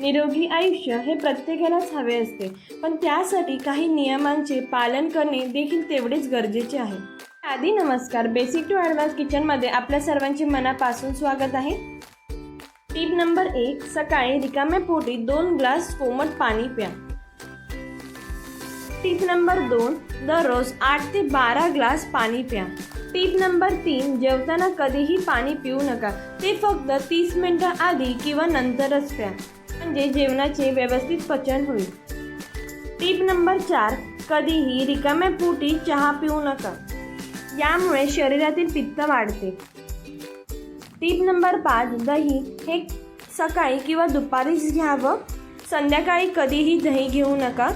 निरोगी आयुष्य हे प्रत्येकालाच हवे असते. पण त्यासाठी काही नियमांचे पालन करणे देखील तेवढेच गरजेचे आहे. आधी नमस्कार. बेसिक टू ॲडव्हान्स किचनमध्ये आपल्या सर्वांचे मनापासून स्वागत आहे. टीप नंबर एक सकाळी रिकाम्या पोटी दोन ग्लास कोमट पाणी प्या. टीप नंबर दोन दररोज आठ ते बारा ग्लास पाणी प्या. टीप नंबर तीन जेवताना कधीही पाणी पिऊ नका. ते फक्त तीस मिनटं आधी किंवा नंतरच प्या. म्हणजे जेवणाचे व्यवस्थित पचन होईल. टीप नंबर चार कधीही रिकाम्या पोटी चहा पिऊ नका. यामुळे शरीरातील पित्त वाढते. टीप नंबर पाच दही हे सकाळी किंवा दुपारीच घ्यावं. संध्याकाळी कधीही दही घेऊ नका.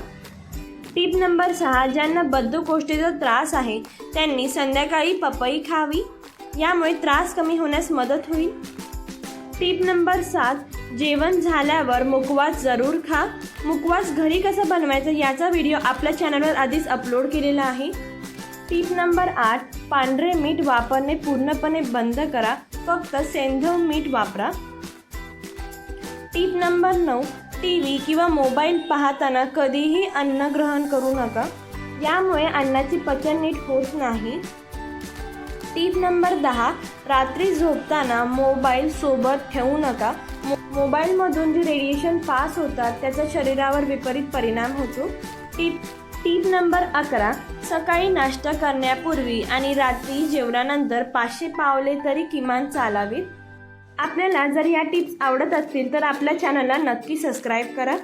टीप नंबर सहा ज्यांना बद्धकोष्ठेचा त्रास आहे त्यांनी संध्याकाळी पपई खावी. यामुळे त्रास कमी होण्यास मदत होईल. टीप नंबर सात जेवण झाल्यावर मुखवास जरूर खा. मुखवास घरी कसं बनवायचं याचा व्हिडिओ आपल्या चॅनलवर आधीच अपलोड केलेला आहे. टीप नंबर आठ पांढरे मीठ वापरणे पूर्णपणे बंद करा. फक्त सेंधव मीठ वापरा. टीप नंबर नऊ टी व्ही किंवा मोबाईल पाहताना कधीही अन्न ग्रहण करू नका. यामुळे अन्नाची पचन नीट होत नाही. टीप नंबर दहा रात्री झोपताना मोबाईल सोबत ठेवू नका. मो मोबाईलमधून जे रेडिएशन पास होतात त्याचा शरीरावर विपरीत परिणाम होतो. टीप टीप नंबर अकरा सकाळी नाश्ता करण्यापूर्वी आणि रात्री जेवणानंतर पाचशे पावले तरी किमान चालावीत. आपल्याला जर या टिप्स आवडत असतील तर आपल्या चॅनलला नक्की सबस्क्राईब करा.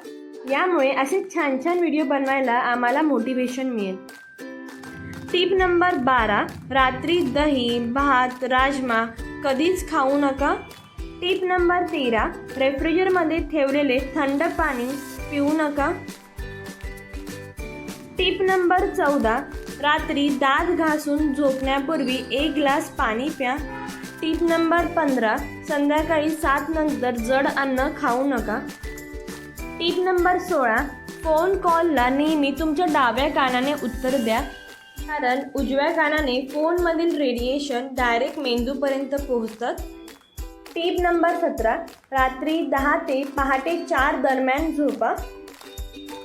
यामुळे असे छान छान व्हिडिओ बनवायला आम्हाला मोटिवेशन मिळेल. टीप नंबर बारा रात्री दही भात राजमा कधीच खाऊ नका. टीप नंबर तेरा रेफ्रिजरमध्ये ठेवलेले थंड पाणी पिऊ नका. टीप नंबर चौदा रात्री दात घासून झोपण्यापूर्वी एक ग्लास पाणी प्या. टीप नंबर पंधरा संध्याकाळी सात नंतर जड अन्न खाऊ नका. टीप नंबर सोळा फोन कॉलला नेहमी तुमच्या डाव्या कानाने उत्तर द्या. कारण उजव्या कानाने फोनमधील रेडिएशन डायरेक्ट मेंदूपर्यंत पोहोचतात टीप नंबर सतरा रात्री दहा ते पहाटे चार दरम्यान झोपा.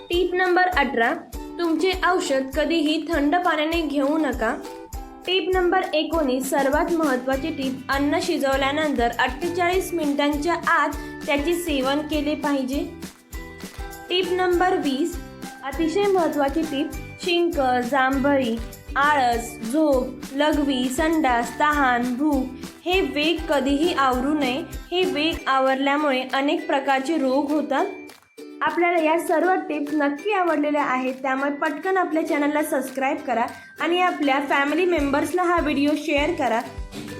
टीप नंबर अठरा तुमचे औषध कधीही थंड पाण्याने घेऊ नका. टीप नंबर एकोणीस सर्वात महत्त्वाची टीप अन्न शिजवल्यानंतर अठ्ठेचाळीस मिनिटांच्या आत त्याचे सेवन केले पाहिजे. टीप नंबर वीस अतिशय महत्त्वाची टीप शिंक जांभळी आळस झोप लघवी संडास तहान भूक हे वेग कधीही आवरू नये. हे वेग आवरल्यामुळे अनेक प्रकारचे रोग होतात. आपल्याला या सर्व टिप्स नक्की आवडलेल्या आहेत त्यामुळे पटकन आपल्या चॅनलला सबस्क्राईब करा आणि आपल्या फॅमिली मेंबर्सला हा व्हिडिओ शेअर करा.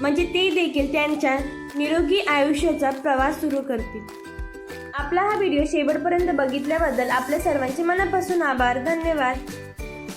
म्हणजे ते देखील त्यांच्या निरोगी आयुष्याचा प्रवास सुरू करतील. आपला हा व्हिडिओ शेवटपर्यंत बघितल्याबद्दल आपल्या सर्वांचे मनापासून आभार. धन्यवाद.